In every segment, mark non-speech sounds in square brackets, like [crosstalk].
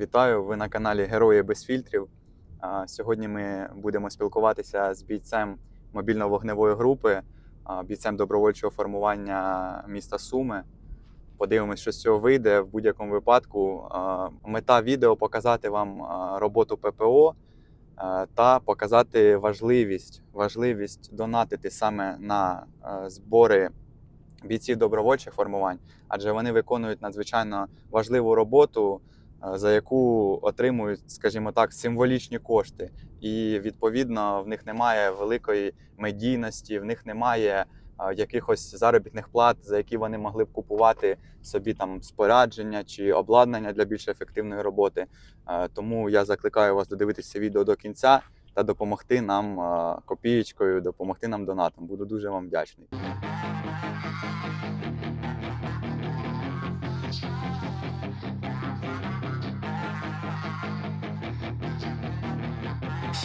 Вітаю! Ви на каналі Герої без фільтрів. Сьогодні ми будемо спілкуватися з бійцем мобільно-вогневої групи, бійцем добровольчого формування міста Суми. Подивимось, що з цього вийде. В будь-якому випадку мета відео показати вам роботу ППО та показати важливість, важливість донатити саме на збори бійців добровольчих формувань, адже вони виконують надзвичайно важливу роботу, за яку отримують, скажімо так, символічні кошти. І відповідно в них немає великої медійності, в них немає е, якихось заробітних плат, за які вони могли б купувати собі там спорядження чи обладнання для більш ефективної роботи. Е, Тому я закликаю вас додивитися відео до кінця та допомогти нам е, копієчкою, допомогти нам донатом. Буду дуже вам вдячний.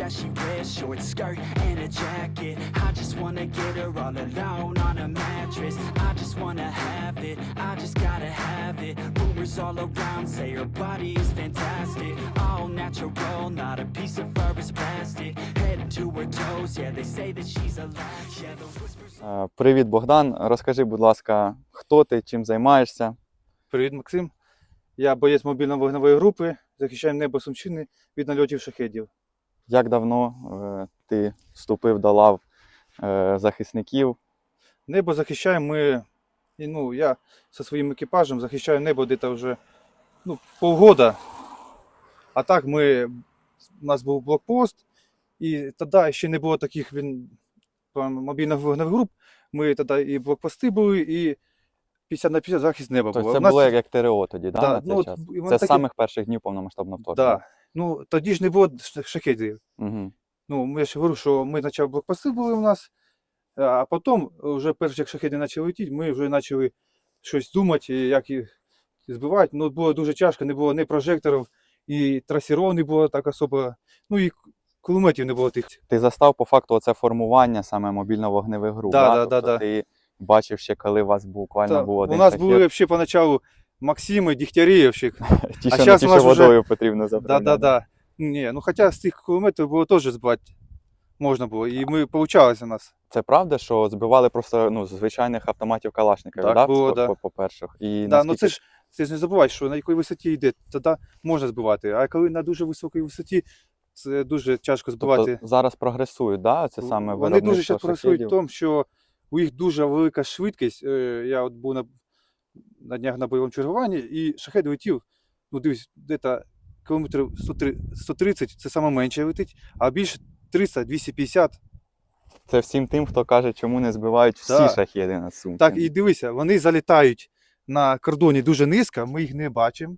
That she wears, short skirt and a jacket. I just wanna get her all alone on a mattress. I just wanna have it, I just gotta have it. Rumors all around say her body is fantastic. All natural, not a piece of fur is plastic. Head to her toes, yeah, they say that she's alive. Yeah, the whispers. Е, Привіт, Богдан. Розкажи, будь ласка, хто ти, чим займаєшся? Привіт, Максим. Я боєць мобільно-вогневої групи, захищаю небо Сумщини від нальотів шахедів. Як давно е, ти вступив до лав е, захисників? Небо захищаємо ми. І, ну, я зі своїм екіпажем захищаю небо десь вже ну, полгода. А так ми, у нас був блокпост, і тоді ще не було таких він, прям мобільно-вогневих груп. Ми тоді і блокпости були, і 50 на 50 захист неба Тобто було. це нас- було як, як ТРО тоді, да, Да, на цей ну, от час? Це з таке- самих перших днів повномасштабного вторгнення. да. ну, тоді ж не було шахедів. Угу. Ну, я ж говорю, що ми спочатку блокпости були у нас, а потім, вже перш як шахеди почали летіти, ми вже почали щось думати, як їх збивати. Ну, було дуже тяжко, не було ні прожекторів, і трасіров не було так особо, ну і кулеметів не було тих. Ти застав по факту оце формування саме мобільно-вогневих груп. Да, да? да, да, тобто да. ти бачив ще, коли у вас буквально Та, був у нас шахет. були взагалі поначалу Максими, Дігтярі, [laughs] а ті, нас водою потрібно Да, да, да. Ні, ну хоча з тих кулеметів було теж збивати можна було. І ми получалось у нас. Це правда, що збивали просто ну, з звичайних автоматів Калашникова, Так, да? було, по- да. по- по-перше. І Да, ну це ж це ж не забувай, що на якій висоті йде, тоді можна збивати. А коли на дуже високій висоті, це дуже тяжко збивати. Тобто зараз прогресують, да? Це саме Вони дуже зараз працюють в тому, що у їх дуже велика швидкість. Е, Я от був на, на днях на бойовому чергуванні, і шахет летів, ну дивись, десь кілометрів 130, це саме менше летить, а більше 300-250. Це всім тим, хто каже, чому не збивають всі Так. шахеди над Сумками. Так, і дивися, вони залітають на кордоні дуже низько, ми їх не бачимо.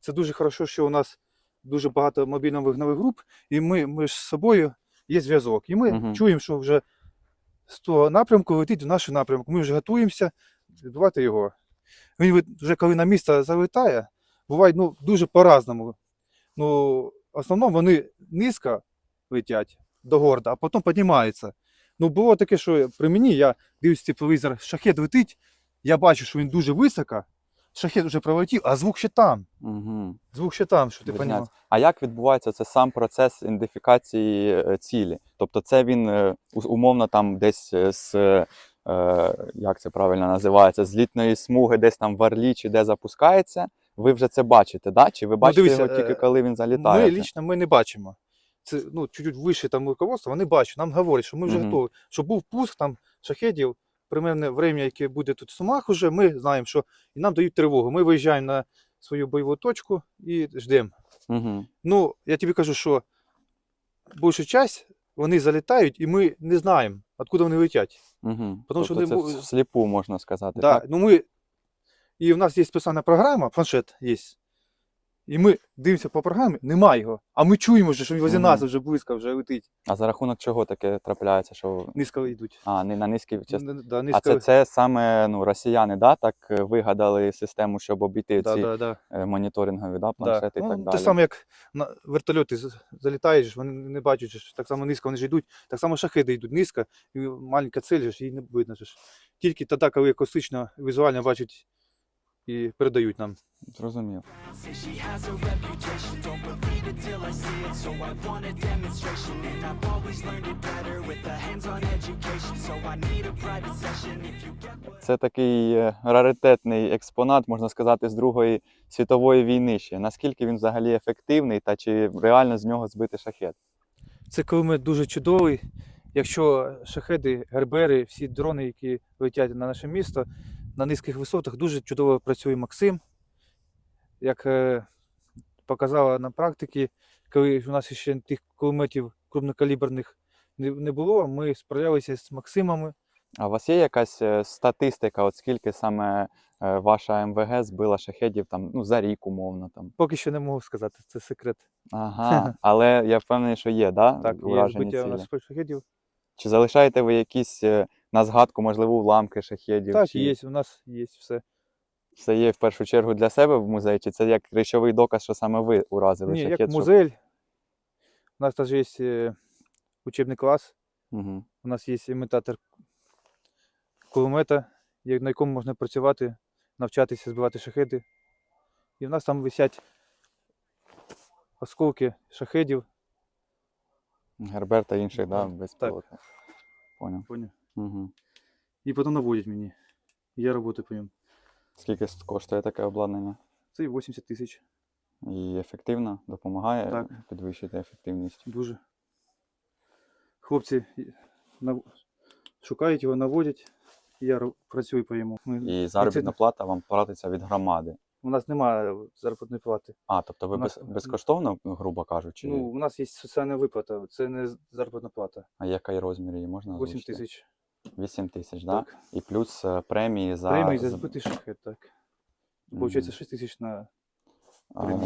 Це дуже хорошо, що у нас дуже багато мобільно-вогневих груп, і ми, ми ж з собою є зв'язок. І ми Мгм. чуємо, що вже з того напрямку летить в наш напрямок. Ми вже готуємося відбувати його. Він вже коли на місце залітає, буває ну, дуже по-разному. Ну, в основному вони низько летять до горда, а потім піднімаються. Ну, було таке, що при мені я дивлюсь тепловізор, шахет летить, я бачу, що він дуже високо, шахет вже пролетів, а звук ще там. Угу. Звук ще там, що ти розумієш. А як відбувається це сам процес ідентифікації е, цілі? Тобто це він е, умовно там десь е, з, як це правильно називається, з літньої смуги десь там в Орлі чи де запускається, ви вже це бачите, да? чи ви бачите дивися, його тільки коли він залітає? Ми лічно ми не бачимо. Це ну, чуть-чуть вище там руководство, вони бачать, нам говорять, що ми вже Мгм. готові. Що був пуск там шахедів, примерне время, яке буде тут в Сумах, уже, ми знаємо, що і нам дають тривогу. Ми виїжджаємо на свою бойову точку і ждемо. Угу. Ну, я тобі кажу, що більшу часть вони залітають, і ми не знаємо, откуда вони летять. Угу. Потому що тобто це вони бу- всліпу можна сказати. Да, Так? ну ми... І в нас є спеціальна програма, планшет є. І ми дивимося по програмі, немає його. А ми чуємо, вже, що він Мгм. нас вже близько, вже летить. А за рахунок чого таке трапляється? Що Низько йдуть. а не на частині? Н- Да, А низько... це, це саме ну, росіяни, да, так е, вигадали систему, щоб обійти да, ці да, да, е, моніторингові да, да. планшети і Ну, так те саме, як на вертольоти з- залітаєш, ж, вони не бачать, же ж, так само низько вони ж йдуть, так само шахеди йдуть низько, і маленька цель, же ж, її не видно. же ж. Тільки тоді, коли акустично, візуально бачать і передають нам. Зрозумів. Це такий е, раритетний експонат, можна сказати, з Другої світової війни ще. Наскільки він взагалі ефективний та чи реально з нього збити шахет? Це кулемет дуже чудовий. Якщо шахеди, гербери, всі дрони, які летять на наше місто, на низьких висотах дуже чудово працює Максим. Як е, показала на практиці, коли у нас ще тих кулеметів крупнокаліберних не, було, ми справлялися з Максимами. А у вас є якась е, статистика, от скільки саме е, ваша МВГ збила шахедів там, ну, за рік, умовно там? Поки що не можу сказати, це секрет. Ага, [laughs] але я впевнений, що є, да? Так, є збиття у нас шахедів. Чи залишаєте ви якісь на згадку, можливо, уламки шахедів? Так, чи є, у нас є все. Це є в першу чергу для себе в музеї, чи це як речовий доказ, що саме ви уразили Ні, шахет? як музель. У нас теж є е, учебний клас. Угу. У нас є імітатор кулемета, як- на якому можна працювати, навчатися збивати шахеди. І в нас там висять осколки шахедів. Гербер та інших, да, Мгм, безпілотних. Поняв. Поняв? Угу. І потім наводять мені. Я працюю по ньому. Скільки коштує таке обладнання? Це 80 тисяч. І ефективно допомагає Так. підвищити ефективність. Дуже. Хлопці нав- шукають його, наводять, і я працюю по йому. Ми- І це- заробітна плата вам платиться від громади. У нас немає заробітної плати. А, тобто ви нас- без, безкоштовно, грубо кажучи, Ну, у нас є соціальна виплата, це не заробітна плата. а який розмір її можна 8 тисяч. 8 тисяч, да? Так. І плюс е, премії за. Премії за збитий шахет, так. Получається 6 тисяч на А,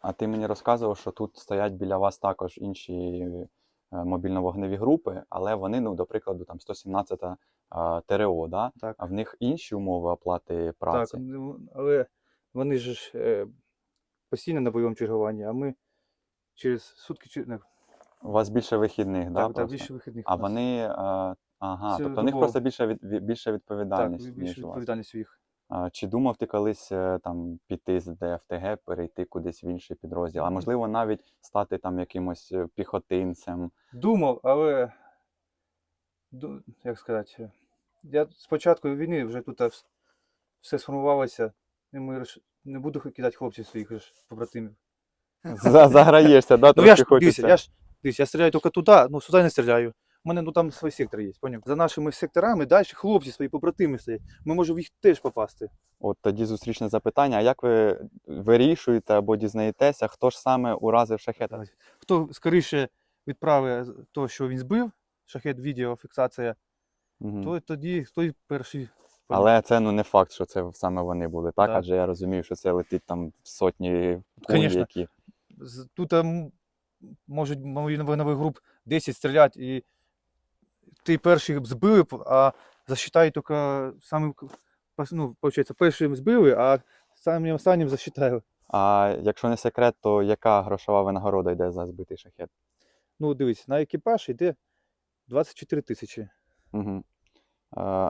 а ти мені розказував, що тут стоять біля вас також інші е, мобільно-вогневі групи, але вони, ну, до прикладу, там 117 а, ТРО, да? так. а в них інші умови оплати праці. ну, але вони ж е, постійно на бойовому чергуванні, а ми через сутки чи У вас більше вихідних, да, так, так, більше вихідних. А нас. вони. е, ага, тобто у них просто більше, від, так, відповідальність, у вас. відповідальність у їх. А, Чи думав ти колись е, там піти з ДФТГ, перейти кудись в інший підрозділ? А можливо, навіть стати там якимось е, піхотинцем? Думав, але як сказати, я з початку війни вже тут все сформувалося, і ми не буду кидати хлопців своїх ж побратимів. Заграєшся, да? Ну я ж дивіться, я ж дивіться, я стріляю тільки туди, ну сюди не стріляю. У мене ну там свій сектор є, поняв? За нашими секторами далі хлопці свої побратими стоять. Ми можемо в їх теж попасти. От тоді зустрічне запитання: а як ви вирішуєте або дізнаєтеся, хто ж саме уразив шахета? Хто скоріше відправить то, що він збив, шахет відео, фіксація, Мгм. то тоді той перший. Але це ну не факт, що це саме вони були, так? Так. Адже я розумію, що це летить там сотні куль, які. Тут ем, можуть мої нових груп 10 стріляти, і ти перший збили, б, а засчитають тільки самим, ну, виходить, першим збили, а самим останнім засчитали. А якщо не секрет, то яка грошова винагорода йде за збитий шахет? Ну, дивись, на екіпаж йде 24 тисячі. Угу.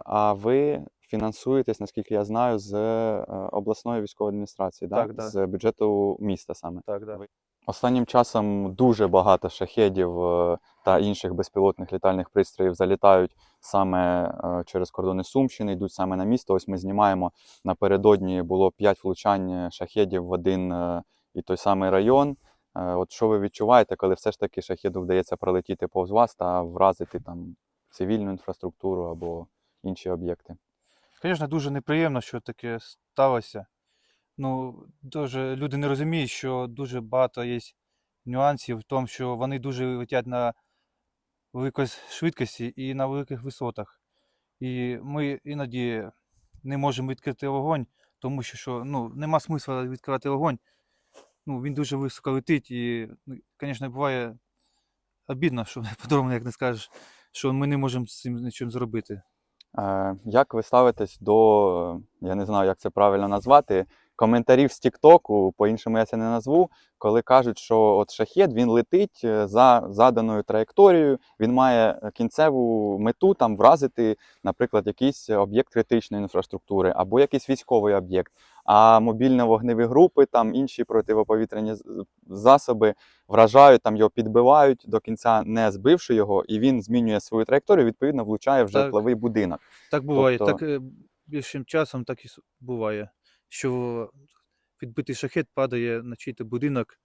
А ви фінансуєтесь, наскільки я знаю, з е, обласної військової адміністрації, да? Так, да. з бюджету міста саме. Так, да. Ви- Останнім часом дуже багато шахедів е, та інших безпілотних літальних пристроїв залітають саме е, через кордони Сумщини, йдуть саме на місто. Ось ми знімаємо напередодні було 5 влучань шахедів в один е, і той самий район. Е, От що ви відчуваєте, коли все ж таки шахеду вдається пролетіти повз вас та вразити там цивільну інфраструктуру або інші об'єкти? Звісно, дуже неприємно, що таке сталося. Ну, дуже люди не розуміють, що дуже багато є нюансів в тому, що вони дуже летять на великій швидкості і на великих висотах. І ми іноді не можемо відкрити вогонь, тому що, що ну, нема смисла відкривати вогонь. ну, він дуже високо летить і, ну, звісно, буває обідно, що [laughs] по-другому як не скажеш, що ми не можемо з цим нічим зробити. Е, Як ви ставитесь до, я не знаю, як це правильно назвати, коментарів з Тіктоку, по-іншому я це не назву, коли кажуть, що от шахет він летить е, за заданою траєкторією, він має е, кінцеву мету там вразити, наприклад, якийсь об'єкт критичної інфраструктури або якийсь військовий об'єкт. А мобільно-вогневі групи, там інші противоповітряні засоби вражають, там його підбивають до кінця, не збивши його, і він змінює свою траєкторію, відповідно, влучає в житловий будинок. Так буває, Тобто- так е, більшим часом так і буває, що підбитий шахет падає на чий-то будинок.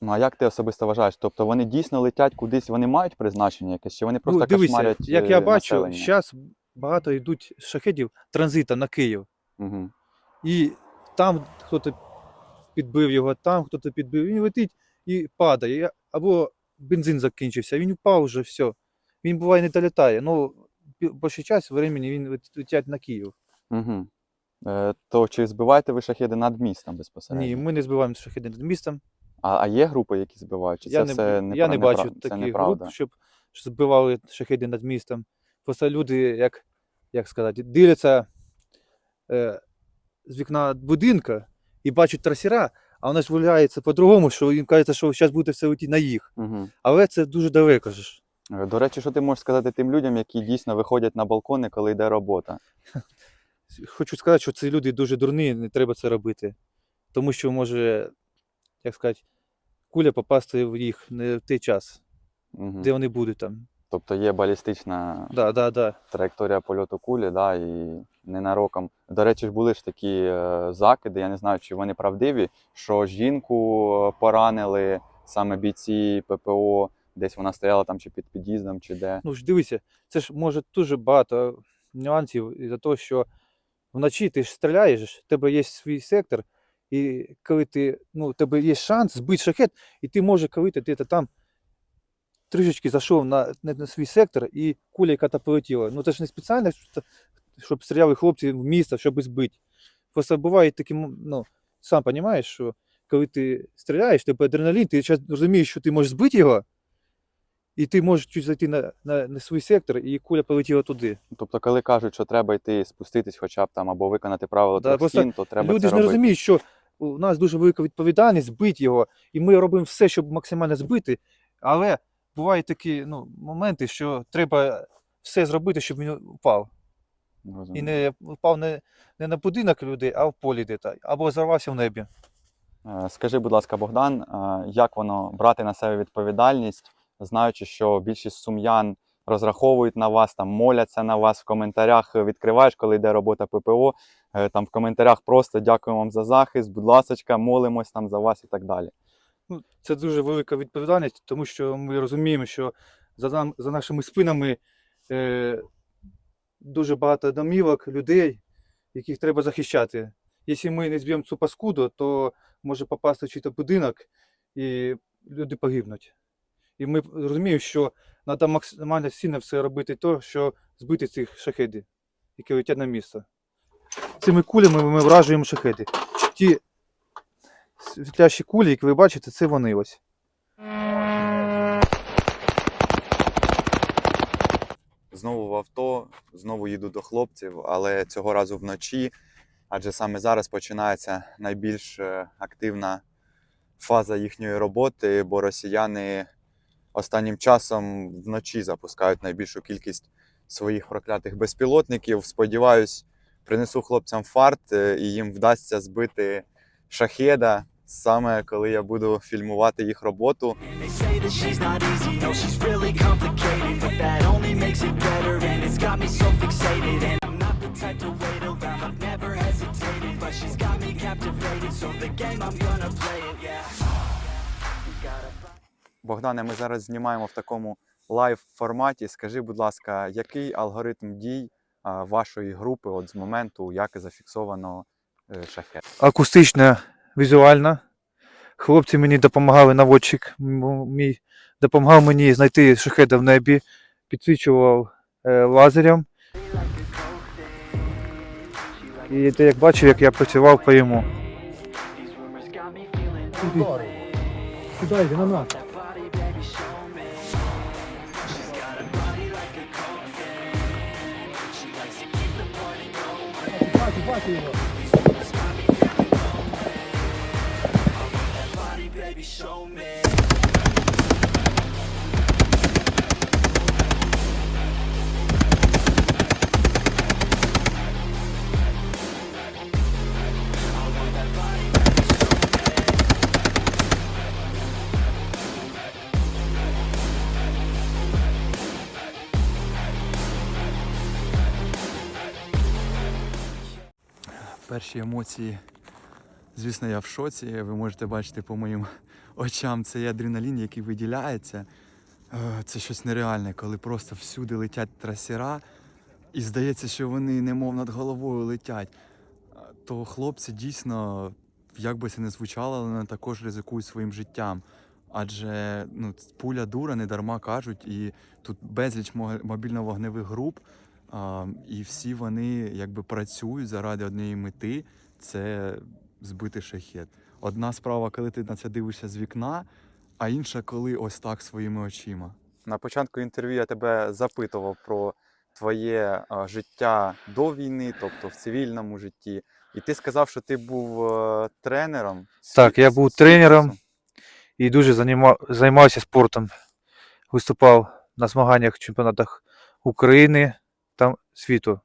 Ну а як ти особисто вважаєш? Тобто вони дійсно летять кудись, вони мають призначення якесь, чи вони просто ну, дивися, кошмарять як е, я бачу, населення? зараз багато йдуть шахедів транзита на Київ. Угу. І там хтось підбив його, там хтось підбив, він летить і падає. Або бензин закінчився, він впав вже, все. Він буває не долітає. Ну, бі- більшу час времени він лет- летять на Київ. Угу. Е, то чи збиваєте ви шахеди над містом безпосередньо? Ні, ми не збиваємо шахеди над містом. А, а є групи, які збивають? Чи я це не, все непра- я не бачу це таких неправда? груп, щоб збивали шахеди над містом. Просто люди, як, як сказати, дивляться е, з вікна будинка і бачать трасера, а вона ж виявляється по-другому, що їм кажеться, що зараз буде все летіти на їх. Угу. Але це дуже далеко ж. До речі, що ти можеш сказати тим людям, які дійсно виходять на балкони, коли йде робота? [laughs] Хочу сказати, що ці люди дуже дурні, не треба це робити. Тому що може, як сказати, куля попасти в їх не в той час, Угу. де вони будуть там. Тобто є балістична Да, да, да. траєкторія польоту кулі, да, і ненароком. До речі, ж були ж такі е, закиди, я не знаю, чи вони правдиві, що жінку е, поранили саме бійці ППО, десь вона стояла там чи під під'їздом, чи де. Ну ж дивися, це ж може дуже багато нюансів із-за того, що вночі ти ж стріляєш, в тебе є свій сектор, і коли ти, ну, тебе є шанс збити шахет, і ти можеш, коли ти там трішечки зайшов на, на, на свій сектор, і куля яка-то полетіла. Ну це ж не спеціально, щоб стріляли хлопці в місто, щоб збити. Просто буває такі, ну, сам розумієш, що коли ти стріляєш, тебе адреналін, ти розумієш, що ти можеш збити його, і ти можеш чуть зайти на, на, на свій сектор, і куля полетіла туди. Тобто, коли кажуть, що треба йти спуститись, хоча б там або виконати правила Да, трьох стін, то треба Люди це ж не робити. розуміють, що у нас дуже велика відповідальність збити його, і ми робимо все, щоб максимально збити. Але бувають такі ну, моменти, що треба все зробити, щоб він впав. І не впав не, не на будинок людей, а в полі де-то, або зарвався в небі. Е, Скажи, будь ласка, Богдан, е, як воно брати на себе відповідальність, знаючи, що більшість сум'ян розраховують на вас, там моляться на вас в коментарях, е, відкриваєш, коли йде робота ППО, е, там в коментарях просто дякуємо вам за захист, будь ласочка, молимось там за вас і так далі. Ну, це дуже велика відповідальність, тому що ми розуміємо, що за, нам, за нашими спинами е, дуже багато домівок, людей, яких треба захищати. Якщо ми не зб'ємо цю паскуду, то може попасти в чийто будинок і люди погибнуть. І ми розуміємо, що треба максимально сильно все робити, то, що збити цих шахедів, які летять на місце. Цими кулями ми вражуємо шахеди. Ті світлящі кулі, як ви бачите, це вони ось. Знову в авто, знову їду до хлопців, але цього разу вночі, адже саме зараз починається найбільш е, активна фаза їхньої роботи, бо росіяни останнім часом вночі запускають найбільшу кількість своїх проклятих безпілотників. Сподіваюсь, принесу хлопцям фарт е, і їм вдасться збити шахеда саме коли я буду фільмувати їх роботу. So the game I'm gonna play Богдане, ми зараз знімаємо в такому лайв форматі. Скажи, будь ласка, який алгоритм дій вашої групи от з моменту, як зафіксовано е, шахет? акустична, візуальна. Хлопці мені допомагали, наводчик мій допомагав мені знайти шахеда в небі, підсвічував е, лазером. І ти як бачив, як я працював по йому. Сюди йди, на нас. Бачу, бачу його. baby, show me. Перші емоції, звісно, я в шоці. Ви можете бачити по моїм очам цей адреналін, який виділяється. Е, Це щось нереальне, коли просто всюди летять трасера, і здається, що вони немов над головою летять. Е, То хлопці дійсно, як би це не звучало, але вони також ризикують своїм життям. Адже ну, пуля дура не дарма кажуть, і тут безліч мобільно-вогневих груп, а, і всі вони якби працюють заради однієї мети це збити шахет. Одна справа, коли ти на це дивишся з вікна, а інша, коли ось так своїми очима. На початку інтерв'ю я тебе запитував про твоє а, життя до війни, тобто в цивільному житті. І ти сказав, що ти був е, тренером. Так, я був тренером. і дуже заніма... займався спортом. Виступав на змаганнях чемпіонатах України та світу.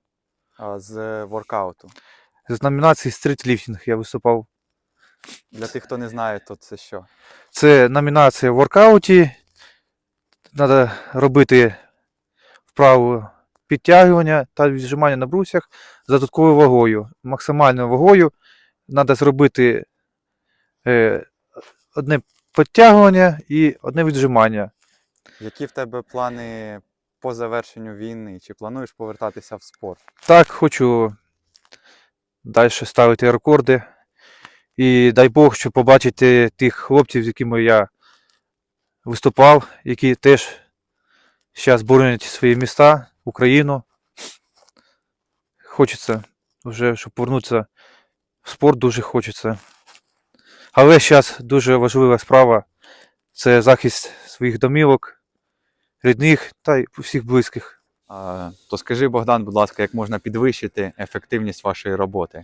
а, з воркауту. З номінації стрітліфтинг я виступав. Для тих, хто не знає, то це що? Це номінація в воркауті. Треба робити вправу підтягування та віджимання на брусях з додатковою вагою. Максимальною вагою треба зробити е, одне підтягування і одне віджимання. Які в тебе плани по завершенню війни? Чи плануєш повертатися в спорт? Так, хочу далі ставити рекорди. І дай Бог, щоб побачити тих хлопців, з якими я виступав, які теж зараз боронять свої міста, Україну. Хочеться вже, щоб повернутися в спорт, дуже хочеться. Але зараз дуже важлива справа це захист своїх домівок, рідних та й всіх близьких. То скажи, Богдан, будь ласка, як можна підвищити ефективність вашої роботи?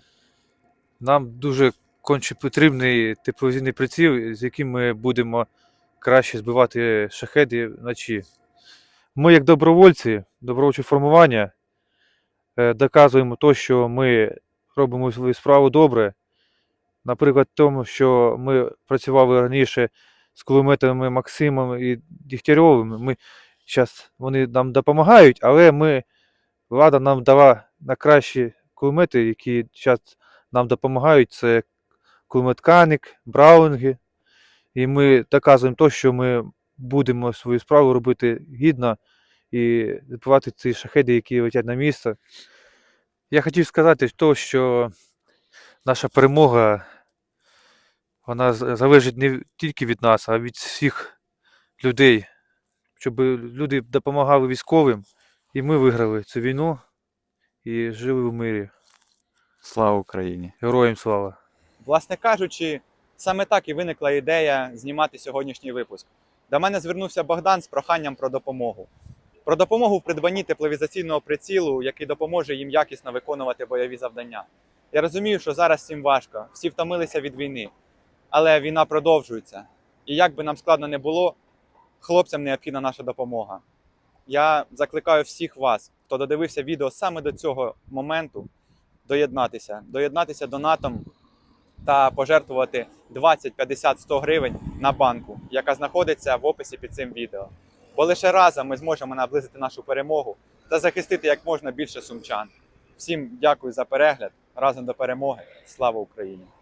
Нам дуже конче потрібний тепловізійний приціл, з яким ми будемо краще збивати шахеди вночі. Ми, як добровольці, добровольче формування, е, доказуємо то, що ми робимо свою справу добре. Наприклад, тому, що ми працювали раніше з кулеметами Максимом і Дігтярьовим. Ми зараз вони нам допомагають, але ми, влада нам дала на кращі кулемети, які зараз нам допомагають це кулеметканик, браунги. І ми доказуємо то, що ми будемо свою справу робити гідно і збивати ці шахеди, які летять на місце. Я хотів сказати то, що наша перемога вона залежить не тільки від нас, а від всіх людей. Щоб люди допомагали військовим, і ми виграли цю війну і жили в мирі. Слава Україні! Героям слава! Власне кажучи, саме так і виникла ідея знімати сьогоднішній випуск. До мене звернувся Богдан з проханням про допомогу. Про допомогу в придбанні тепловізаційного прицілу, який допоможе їм якісно виконувати бойові завдання. Я розумію, що зараз всім важко, всі втомилися від війни, але війна продовжується. І як би нам складно не було, хлопцям необхідна наша допомога. Я закликаю всіх вас, хто додивився відео саме до цього моменту, доєднатися, доєднатися донатом та пожертвувати 20, 50, 100 гривень на банку, яка знаходиться в описі під цим відео. Бо лише разом ми зможемо наблизити нашу перемогу та захистити як можна більше сумчан. Всім дякую за перегляд. Разом до перемоги. Слава Україні!